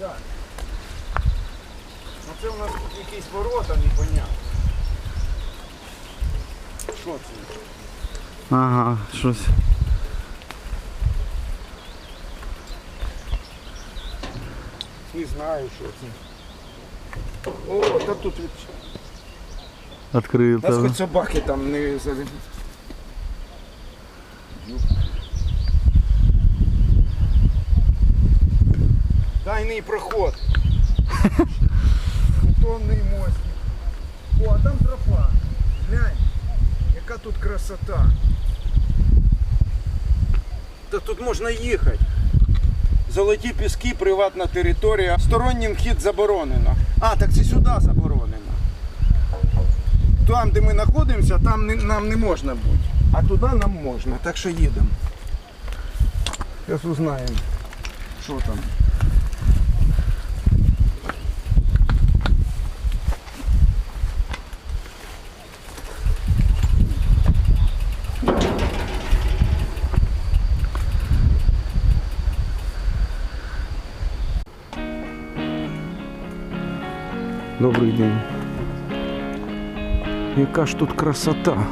Так. Ну Це у нас тут якісь ворота, непонятно. Що це? Ага, щось. Не знаю, що це. О, та тут Відкрив. Нас хоч собаки там не залежать. Тайний проход. Бетонний мостик. О, а там тропа. Глянь, яка тут красота. Та тут можна їхати. Золоті піски, приватна територія. Стороннім вхід заборонено. А, так це сюди заборонено. Там, де ми знаходимося, там не, нам не можна бути. А туди нам можна, так що їдемо. Зараз узнаємо, що там. Добрий день. Яка ж тут красота.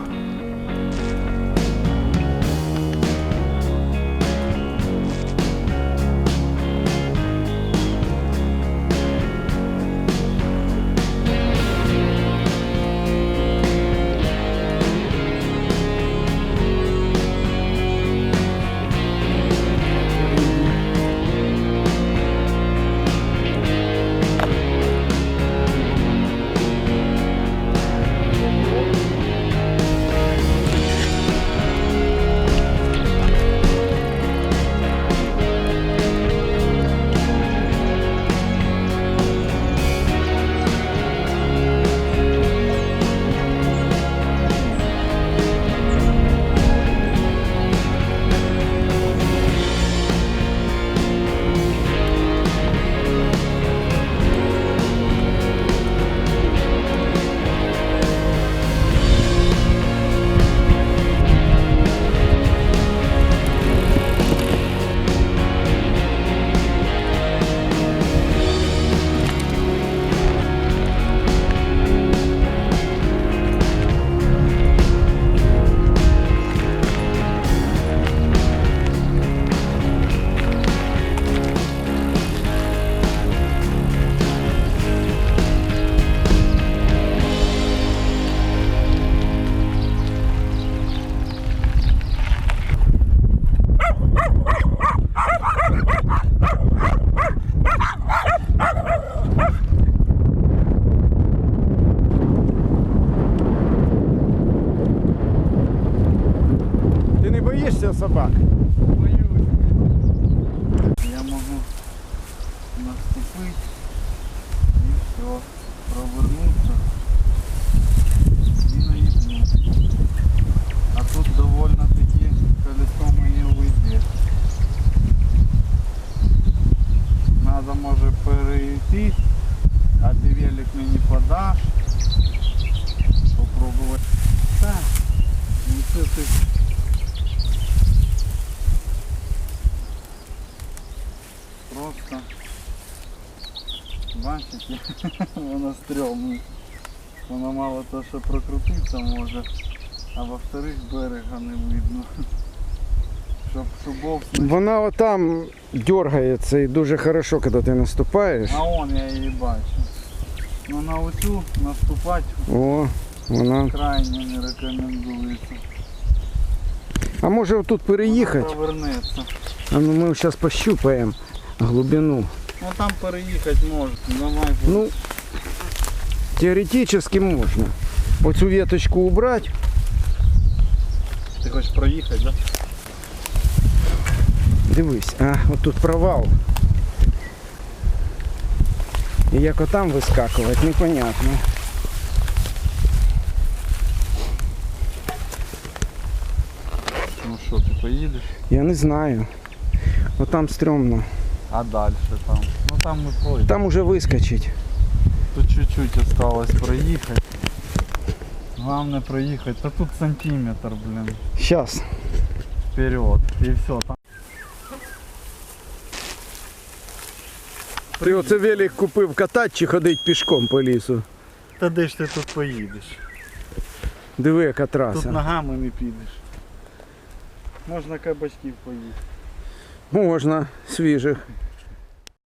Ти не боїшся собак? Я можу наступити і все, провернутися і наїбнути. А тут довольно таки колесо моє уйде. Надо може перейти, а ти велик мені подаш. Попробувати. Так, ну це ти Бачите, вона стрьомна. Вона мало то, що прокрутитися може, а во-вторых берега не видно. Щоб шубов. Вона отам дергається і дуже хорошо, коли ти наступаєш. А он я її бачу. Ну на оцю наступати О, вона. крайне не рекомендується. А може тут переїхати? Вона провернеться. А ну ми зараз пощупаємо глибину. Ну там переїхати можна. Давай. Ну, теоретично можна. Оцю веточку убрати. Ти хочеш проїхати, да? Дивись, а, от тут провал. І як отам вискакувати, непонятно. Ну що, ти поїдеш? Я не знаю. Отам стрьомно. А далі там? Ну там ми пройдемо. Там уже вискочить. Тут чуть-чуть осталось проїхати. Главное проїхати. Та тут сантиметр, блин. Сейчас. Вперед. І все. Там Ти оце велик купив катати чи ходить пішком по лісу? Та де ж ти тут поїдеш? Диви, яка Тут траса. ногами не підеш. Можна кабачків поїсти. Можна свіжих.